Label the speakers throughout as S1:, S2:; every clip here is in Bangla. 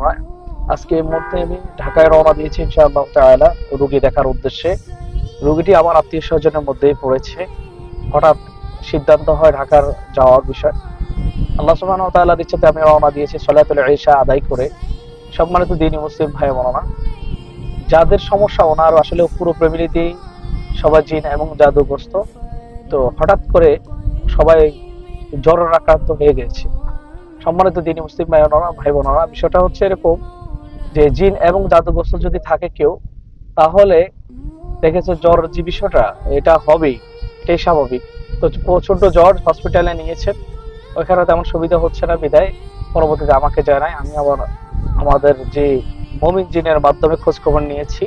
S1: বর্ণনা আজকে এই মুহূর্তে আমি ঢাকায় রওনা দিয়েছি ইনশাআল্লাহ রোগী দেখার উদ্দেশ্যে। রোগীটি আমার আত্মীয় স্বজনের মধ্যেই পড়েছে। হঠাৎ সিদ্ধান্ত হয় ঢাকার যাওয়ার বিষয়। আল্লাহ সুবহানাহু ওয়া ইচ্ছাতে আমি রওনা দিয়েছি সলাতুল ঈশা আদায় করে। সম্মানিত দিনী মুসলিম ভাই বোনেরা যাদের সমস্যা ওনার আসলে পুরো ফ্যামিলিতেই সবাই জিন এবং জাদুগ্রস্ত। তো হঠাৎ করে সবাই জ্বরের আক্রান্ত হয়ে গেছে। সম্মানিত দিনী মুসলিম ভাই বোনেরা ভাই বোনেরা বিষয়টা হচ্ছে এরকম যে জিন এবং জাদুগ্রস্ত যদি থাকে কেউ, তাহলে দেখেছে জ্বর যে বিষয়টা, এটা হবেই, এটাই স্বাভাবিক। তো প্রচণ্ড জ্বর হসপিটালে নিয়েছেন, ওইখানে তেমন সুবিধা হচ্ছে না বিদায়। পরবর্তীতে আমাকে জানায়, আমি আবার আমাদের যে মমিন জিনের মাধ্যমে খোঁজখবর নিয়েছি,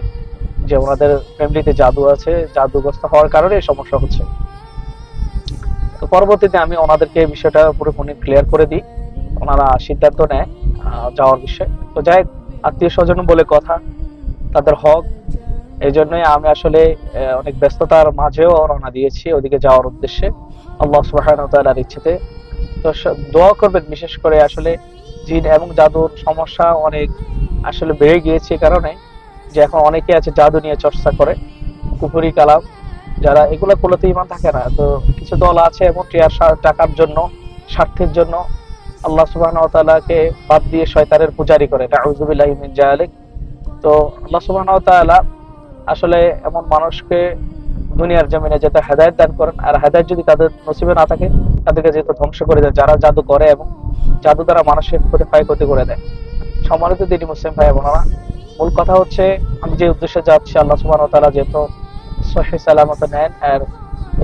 S1: যে ওনাদের ফ্যামিলিতে জাদু আছে, জাদুগ্রস্ত হওয়ার কারণে এই সমস্যা হচ্ছে। তো পরবর্তীতে আমি ওনাদেরকে বিষয়টা পুরোপুরি ক্লিয়ার করে দিই। ওনারা সিদ্ধান্ত নেয় যাওয়ার বিষয়ে। তো যাই আত্মীয় স্বজন বলে কথা, তাদের হক, এই জন্যই আমি আসলে অনেক ব্যস্ততার মাঝেও রওনা দিয়েছি ওদিকে যাওয়ার উদ্দেশ্যে। আল্লাহ সুবহানাহু ইচ্ছেতে। তো দোয়া করবেন বিশেষ করে আসলে জিন এবং জাদুর সমস্যা অনেক আসলে বেড়ে গিয়েছে কারণে, যে এখন অনেকে আছে জাদু নিয়ে চর্চা করে কুপুরি কালাম, যারা এগুলো করলে ইমান থাকে না। তো কিছু দল আছে এবং টিয়ার টাকার জন্য, স্বার্থের জন্য আল্লাহ তাআলাকে বাদ দিয়ে শয়তানের পূজারি করে নাউযুবিল্লাহি তো আল্লাহ তাআলা আসলে এমন মানুষকে দুনিয়ার জমিনে যেতে হেদায়েত দান করেন, আর হেদায়েত যদি তাদের নসিবে না থাকে, তাদেরকে যেহেতু ধ্বংস করে দেয় যারা জাদু করে এবং জাদু দ্বারা মানুষের ক্ষতি ক্ষয় ক্ষতি করে দেয়। সম্মানিত দিনী মুসলিম ভাই বোনেরা, মূল কথা হচ্ছে, আমি যে উদ্দেশ্যে যাচ্ছি, আল্লাহ সুবহানাহু ওয়া তাআলা যেহেতু সহি সালামত নেন, আর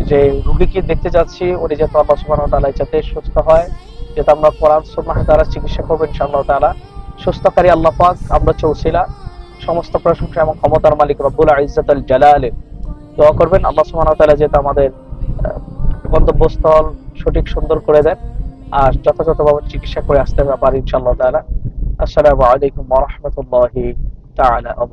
S1: যে রুগীকে দেখতে যাচ্ছি, উনি যেহেতু আল্লাহ সুবহানাহু ওয়া তাআলা যাতে সুস্থ হয় যেহেতু আমরা কোরআন, সুন্নাহ দ্বারা চিকিৎসা করব ইনশাআল্লাহ তাআলা। সুস্থকারী আল্লাহ পাক, আমরা চৌসিলা। সমস্ত প্রশংসা এবং ক্ষমতার মালিক রব্বুল ইজ্জাতুল জালালে। দোয়া করবেন, আল্লাহ সুবহানাহু ওয়া তাআলা যেহেতু আমাদের গন্তব্যস্থল সঠিক সুন্দর করে দেন, আর যথাযথভাবে চিকিৎসা করে আসতে পারি ইনশাআল্লাহ তাআলা। আসসালামু আলাইকুম রাহমাতুল্লাহি ওয়া